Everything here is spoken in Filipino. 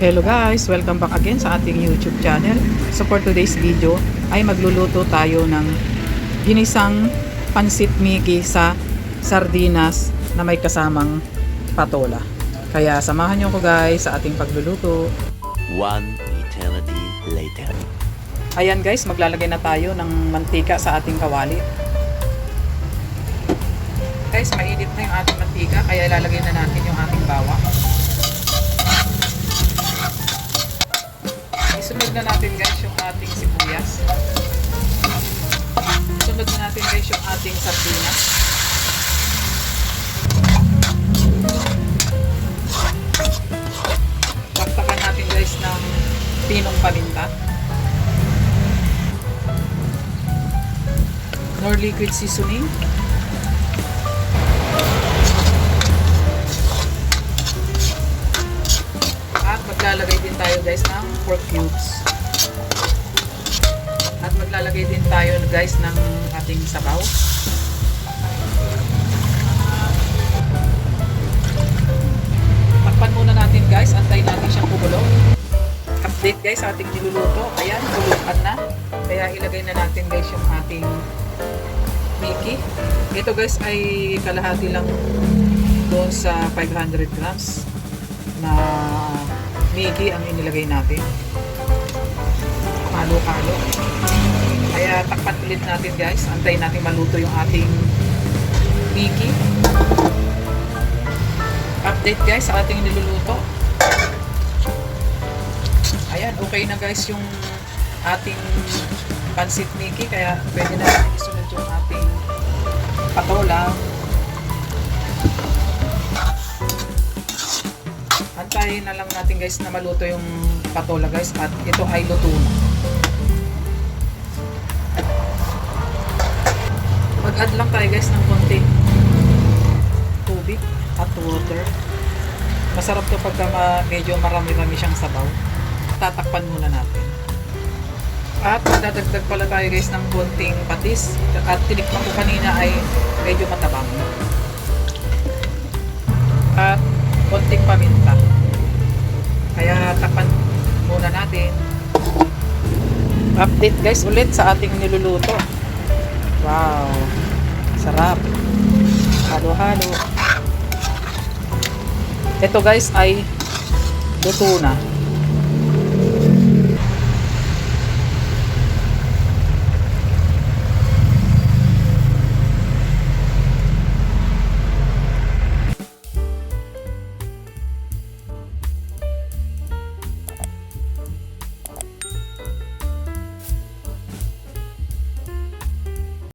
Hello guys! Welcome back again sa ating YouTube channel. So for today's video ay magluluto tayo ng ginisang pansit Mickey sa sardinas na may kasamang patola. Kaya samahan niyo ko guys sa ating pagluluto. One eternity later. Ayan guys, maglalagay na tayo ng mantika sa ating kawali. Guys, mainit na yung ating mantika kaya ilalagay na natin yung ating bawang. Isunod na natin guys yung ating sibuyas. Isunod na natin guys yung ating sardinas. Taktakan natin guys ng pinong paminta. Nor liquid seasoning. Pork cubes. At maglalagay din tayo guys ng ating sabaw. Takpan muna natin guys, antayin natin siyang kumulo. Update guys sa ating niluluto. Ayan, kulukan na. Kaya ilagay na natin guys yung ating Mickey. Ito guys ay kalahati lang doon sa 500 grams na Mickey ang inilagay natin. Halo-halo. Kaya takpan ulit natin guys. Antayin natin maluto yung ating Mickey. Update guys sa ating niluluto. Ayan, okay na guys yung ating pansit Mickey. Kaya pwede na natin isunod yung ating patola. Antayin na lang natin guys na maluto yung patola guys at ito ay luto na. Mag-add lang tayo guys ng konting tubig at water. Masarap to pagka ma- medyo marami-rami siyang sabaw. Tatakpan muna natin. At magdadagdag pala tayo guys ng konting patis. At tinikman ko kanina ay medyo matabang. At konting paminta. Update guys ulit sa ating niluluto. Wow! Sarap! Halo-halo. Ito guys ay luto na.